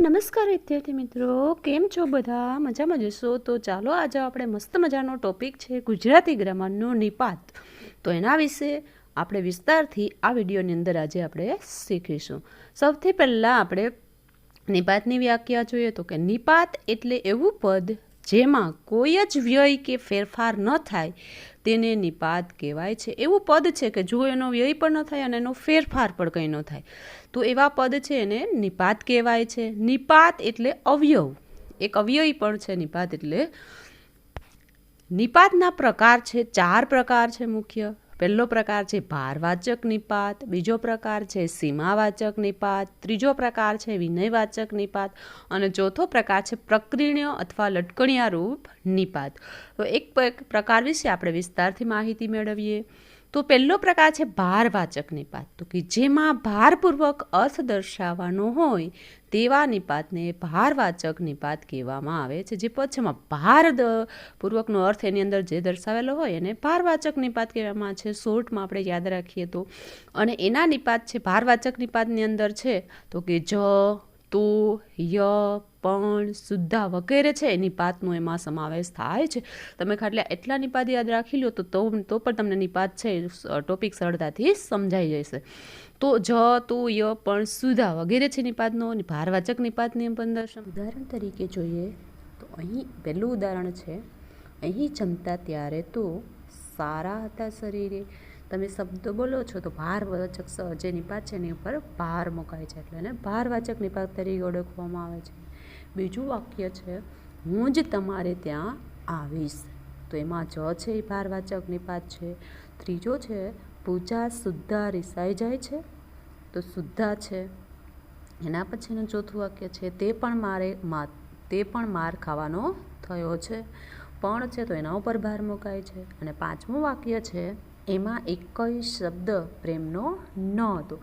નમસ્કાર વિદ્યાર્થી મિત્રો, કેમ છો બધા? મજામાં જશો તો ચાલો આજે આપણે મસ્ત મજાનો ટોપિક છે ગુજરાતી ગ્રામરનો નિપાત. તો એના વિશે આપણે વિસ્તારથી આ વિડીયોની અંદર આજે આપણે શીખીશું. સૌથી પહેલાં આપણે નિપાતની વ્યાખ્યા જોઈએ. તો કે નિપાત એટલે એવું પદ જેમાં કોઈ જ વ્યય કે ફેરફાર ન થાય, તેને નિપાત કહેવાય છે. એવું પદ છે કે જો એનો વ્યય પણ ન થાય અને એનો ફેરફાર પણ કંઈ ન થાય, તો એવા પદ છે એને નિપાત કહેવાય છે. નિપાત એટલે અવયવ. એક અવયવી પણ છે, નિપાત એટલે નિપાતના પ્રકાર છે, ચાર પ્રકાર છે મુખ્ય. પહેલો પ્રકાર છે ભારવાચક નિપાત, બીજો પ્રકાર છે સીમાવાચક નિપાત, ત્રીજો પ્રકાર છે વિનયવાચક નિપાત અને ચોથો પ્રકાર છે પ્રકૃણ્ય અથવા લટકણિયારૂપ નિપાત. તો એક પ્રકાર વિશે આપણે વિસ્તારથી માહિતી મેળવીએ. તો પહેલો પ્રકાર છે ભારવાચક નિપાત તો કે જેમાં ભારપૂર્વક અર્થ દર્શાવવાનો હોય તેવા નિપાતને ભારવાચક નિપાત કહેવામાં આવે છે. જે પછીમાં ભાર પૂર્વકનો અર્થ એની અંદર જે દર્શાવેલો હોય એને ભારવાચક નિપાત કહેવામાં છે. શોર્ટમાં આપણે યાદ રાખીએ તો. અને એના નિપાત છે ભારવાચક નિપાતની અંદર છે, તો કે જ તો, ય, પણ, સુદ્ધા વગેરે છે. એ નિપાતનો એમાં સમાવેશ થાય છે. તમે ખાલી એટલા નિપાત યાદ રાખી લો તો તો પણ તમને નિપાત છે. ટોપિક સરળતાથી સમજાઈ જશે. તો જ, તો, ય, પણ સુધા વગેરે છે નિપાતનો. ભારવાચક નિપાત નિયમ અંદર ઉદાહરણ તરીકે જોઈએ તો અહીં પહેલું ઉદાહરણ છે. અહીં જમતા ત્યારે તો સારા હતા શરીરે. તમે શબ્દ બોલો છો તો ભારવાચક જે નિપાત છે એની ઉપર ભાર મુકાય છે એટલે એને ભારવાચક નિપાત તરીકે ઓળખવામાં આવે છે. બીજું વાક્ય છે, હું જ તમારે ત્યાં આવીશ. તો એમાં જ છે એ ભારવાચક નિપાત છે. ત્રીજો છે, પૂજા શુદ્ધા રિસાઈ જાય છે. તો શુદ્ધા છે. એના પછીનું ચોથું વાક્ય છે, તે પણ મારે મા- તે પણ માર ખાવાનો થયો છે. પણ છે તો એના ઉપર ભાર મુકાય છે. અને પાંચમું વાક્ય છે એમાં એકય શબ્દ પ્રેમનો ન હતો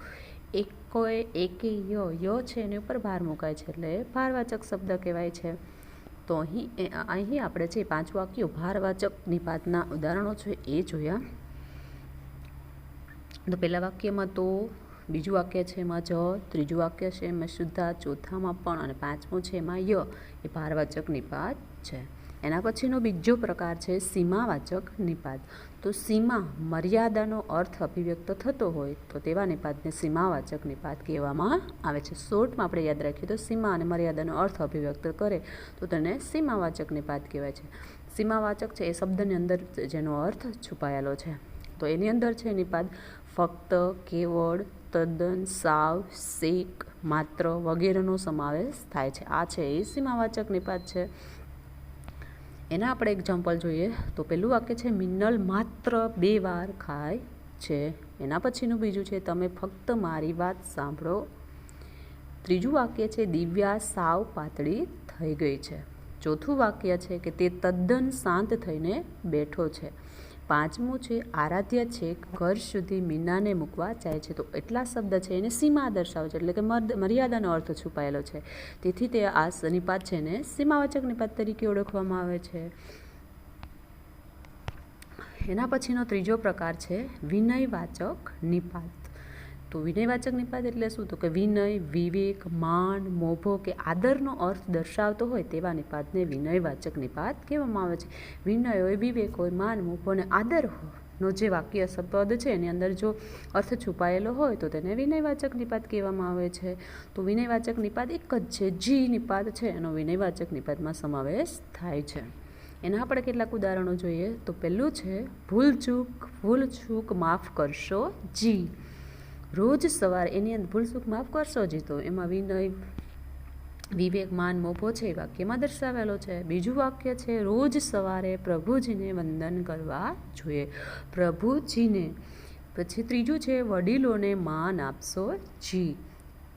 એકોય એકે ય ય છે એની ઉપર ભાર મુકાય છે. એટલે ભારવાચક શબ્દ કહેવાય છે. તો અહીં અહીં આપણે જે પાંચ વાક્યો ભારવાચક નિપાતના ઉદાહરણો છે એ જોયા. તો પહેલા વાક્યમાં તો બીજું વાક્ય છે એમાં જ, ત્રીજું વાક્ય છે એમાં શુદ્ધા ચોથામાં પણ અને પાંચમું છે એમાં ય. એ ભારવાચક નિપાત છે. એના પછીનો બીજો પ્રકાર છે સીમાવાચક નિપાત. તો સીમા મર્યાદાનો અર્થ અભિવ્યક્ત થતો હોય તો તેવા નિપાતને સીમાવાચક નિપાત કહેવામાં આવે છે. શોર્ટમાં આપણે યાદ રાખીએ તો સીમા અને મર્યાદાનો અર્થ અભિવ્યક્ત કરે તો તેને સીમાવાચક નિપાત કહેવાય છે. સીમાવાચક છે એ શબ્દની અંદર જેનો અર્થ છુપાયેલો છે. તો એની અંદર છે નિપાત ફક્ત, કેવળ, તદ્દન, સાવ, શેક, માત્ર વગેરેનો સમાવેશ થાય છે. આ છે એ સીમાવાચક નિપાત છે. એના આપણે એક્ઝામ્પલ જોઈએ, તો પહેલું વાક્ય છે, મિનલ માત્ર બે વાર ખાય છે. એના પછીનું બીજું છે, તમે ફક્ત મારી વાત સાંભળો. ત્રીજું વાક્ય છે, દિવ્યા સાવ પાતળી થઈ ગઈ છે. ચોથું વાક્ય છે કે, તે તદ્દન શાંત થઈને બેઠો છે. પાંચમું છે, આરાધ્ય છે, ઘર સુધી મીનાને મૂકવા જાય છે. તો એટલા શબ્દ છે, એને સીમા દર્શાવે છે, એટલે કે મર્યાદાનો અર્થ છુપાયેલો છે. તેથી તે આ શનિપાત નિપાત છે ને સીમાવાચક નિપાત તરીકે ઓળખવામાં આવે છે. એના પછીનો ત્રીજો પ્રકાર છે, વિનયવાચક નિપાત. તો વિનયવાચક નિપાત એટલે શું? તો કે વિનય, વિવેક, માન, મોભો કે આદરનો અર્થ દર્શાવતો હોય તેવા નિપાતને વિનયવાચક નિપાત કહેવામાં આવે છે. વિનય હોય, વિવેક હોય, માન, મોભો અને આદર હોય નો જે વાક્ય શબ્દ છે, એની અંદર જો અર્થ છુપાયેલો હોય તો તેને વિનયવાચક નિપાત કહેવામાં આવે છે. તો વિનયવાચક નિપાત એક જ છે, જી નિપાત છે, એનો વિનયવાચક નિપાતમાં સમાવેશ થાય છે. એના આપણે કેટલાક ઉદાહરણો જોઈએ? તો પહેલું છે, ભૂલચૂક ભૂલચૂક માફ કરશો, જી. રોજ સવારે એની અંદર ભૂલચૂક માફ કરશો જી તો એમાં વિનય, વિવેક, માન, મોભો છે, એ વાક્યમાં દર્શાવેલો છે. બીજું વાક્ય છે, રોજ સવારે પ્રભુજીને વંદન કરવા જોઈએ. પ્રભુજીને, પછી ત્રીજું છે, વડીલોને માન આપશો જી.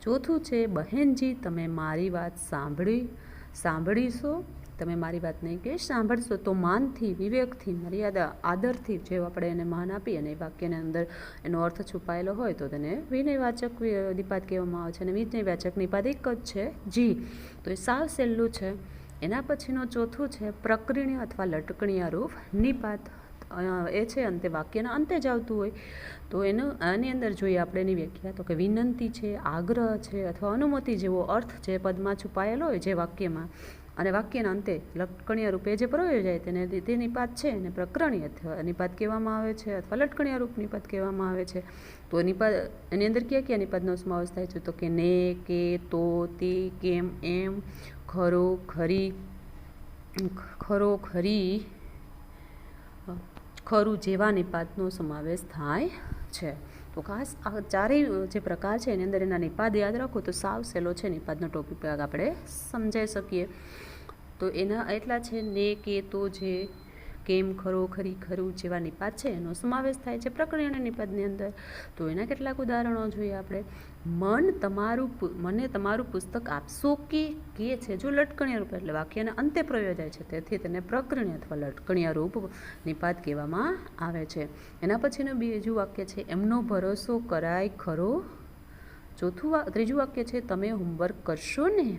ચોથું છે, બહેનજી, તમે મારી વાત સાંભળી, સાંભળીશો? તમે મારી વાત નહીં કે સાંભળશો તો માનથી, વિવેકથી, મર્યાદા, આદરથી જે આપણે એને માન આપી અને એ વાક્યની અંદર એનો અર્થ છુપાયેલો હોય તો તેને વિનયવાચક નિપાત કહેવામાં આવે છે અને વિનયવાચક નિપાત એક જ છે, જી. તો એ સાવ સહેલું છે. એના પછીનો ચોથું છે, પ્રકરણીય અથવા લટકણીય રૂપ, નિપાત. એ છે અંતે વાક્યના અંતે જ આવતું હોય. તો એનું, આની અંદર જોઈએ આપણે એની વ્યાખ્યા તો કે વિનંતી છે, આગ્રહ છે અથવા અનુમતિ જેવો અર્થ જે પદમાં છુપાયેલો હોય જે વાક્યમાં. અને વાક્યના અંતે લટકણીય રૂપે જે પ્રયોજાય જાય તેને તે નિપાત છે એને પ્રકરણી અથવા નિપાત કહેવામાં આવે છે અથવા લટકણીય રૂપ નિપાત કહેવામાં આવે છે. તો નિપાત એની અંદર કયા કયા નિપાતનો સમાવેશ થાય છે? તો કે ને, કે, તો, તે, કેમ, એમ, ખરો, ખરી ખરો, ખરી ખરું જેવા નિપાતનો સમાવેશ થાય છે. તો આ ચારેય જે પ્રકાર છે, એની અંદર એના નિપાદ યાદ રાખો તો સાવ સહેલો છે, નિપાદનો ટોપિક આપણે સમજાઈ શકીએ. તો એના એટલા છે, ને, કે, તો, જે કેમ ખરો, ખરી ખરું જેવા નિપાત છે એનો સમાવેશ થાય છે પ્રકરણ અને નિપાતની અંદર. તો એના કેટલાક ઉદાહરણો જોઈએ આપણે. મન તમારું મને તમારું પુસ્તક આપશો કે કે છે? જો લટકણીય રૂપ એટલે વાક્યના અંતે પ્રયોજાય છે, તેથી તેને પ્રકરણી અથવા લટકણીય રૂપ નિપાત કહેવામાં આવે છે. એના પછીનું બીજું વાક્ય છે, એમનો ભરોસો કરાય ખરો. ચોથું ત્રીજું વાક્ય છે, તમે હોમવર્ક કરશો ને?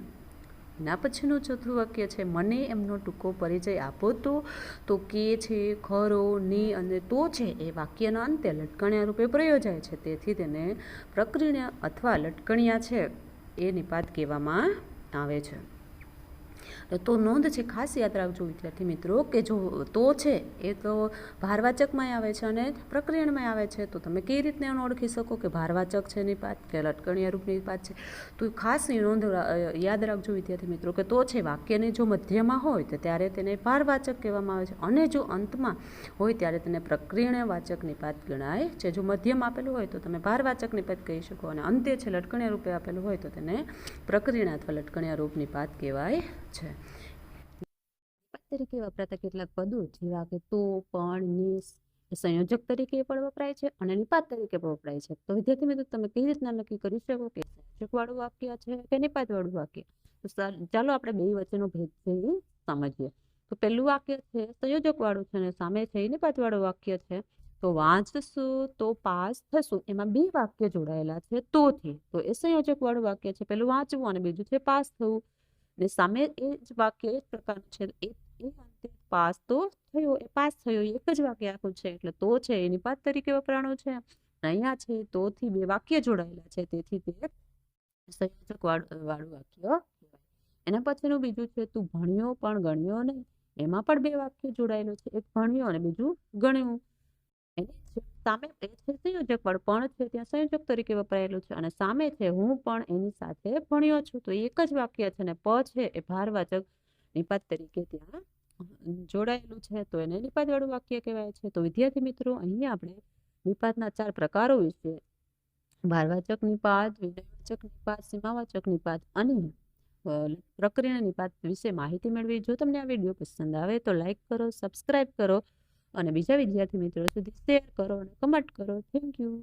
એના પછીનું ચોથું વાક્ય છે, મને એમનો ટૂંકો પરિચય આપો તો. તો કે છે, ખરો, ની અને તો છે. એ વાક્યના અંતે લટકણિયા રૂપે પ્રયોજાય છે. તેથી તેને પ્રક્રિયા અથવા લટકણિયા છે. એ નિપાત કહેવામાં આવે છે. તો નોંધ છે, ખાસ યાદ રાખજો વિદ્યાર્થી મિત્રો, કે જો તો છે, એ તો ભારવાચકમાંય આવે છે અને પ્રક્રિયણમાં આવે છે. તો તમે કઈ રીતને એને ઓળખી શકો કે ભારવાચક છે નિપાત કે લટકણીય રૂપ નિપાત છે? તો ખાસ નોંધ યાદ રાખજો વિદ્યાર્થી મિત્રો, કે તો છે, વાક્યની જો મધ્યમાં હોય, તો ત્યારે તેને ભારવાચક કહેવામાં આવે છે. અને જો અંતમાં હોય, ત્યારે તેને પ્રક્રિયણવાચક નિપાત ગણાય છે. જો મધ્યમ આપેલું હોય, તો તમે ભારવાચક નિપાત કહી શકો. અને અંતે છે લટકણીય રૂપે આપેલું હોય, તો તેને પ્રક્રિયા અથવા લટકણીય રૂપ નિપાત કહેવાય છે. તરીકે વપરાતા કેટલાક પદો, જેવા કે તો, પણ, નિસ સંયોજક તરીકે પણ વપરાય છે અને નિપાત તરીકે પણ વપરાય છે. તો વિદ્યાર્થી મિત્રો, તમે કઈ રીતના નક્કી કરી શકો કે સંયોજકવાળું વાક્ય છે કે નિપાતવાળું વાક્ય? તો ચાલો આપણે બે વચ્ચેનો ભેદ છે સમજીએ. તો પહેલું વાક્ય છે સંયોજકવાળું છે અને સામે છે નિપાત નિપાતવાળું વાક્ય છે. તો વાંચશું તો પાસ થશું એમાં બે વાક્ય જોડાયેલા છે તોથી તો એ સંયોજકવાળું વાક્ય છે પેલું વાંચવું અને બીજું છે પાસ થવું. ને સામે એ જ વાક્ય એ જ પ્રકારનું છે. એ પાસ તો થયો, એ પાસ થયો, એક જ વાક્ય આખું છે. એટલે તો છે એ નિપાત તરીકે વપરાણું છે. અને અહીંયા છે તોથી બે વાક્ય જોડાયેલા છે. તેથી તે સંયોજક વાળું વાક્ય એના પછીનું બીજું છે, તું ભણ્યો પણ ગણ્યો નહીં. એમાં પણ બે વાક્ય જોડાયેલું છે. એક ભણ્યો અને બીજું ગણ્યું. એને સામે એ છે સંયોજક પણ પણ છે ત્યાં સંયોજક તરીકે વપરાયેલું છે. અને સામે છે હું પણ એની સાથે ભણ્યો છું. તો એક જ વાક્ય છે ને, પ છે એ ભારવાચક નિપાત તરીકે ત્યાં જોડાયેલું છે. તો એને નિપાતવાળું વાક્ય કહેવાય છે. તો વિદ્યાર્થી મિત્રો, અહીંયા આપણે નિપાતના ચાર પ્રકારો વિશે ભારવાચક નિપાત, વિનયવાચક નિપાત, સીમાવાચક નિપાત અને પ્રક્રિયા નિપાત વિશે માહિતી મેળવી. જો તમને આ વીડિયો પસંદ આવે તો લાઈક કરો સબસ્ક્રાઈબ કરો. અને બીજા વિદ્યાર્થી મિત્રો સુધી શેર કરો અને કમેન્ટ કરો. Thank you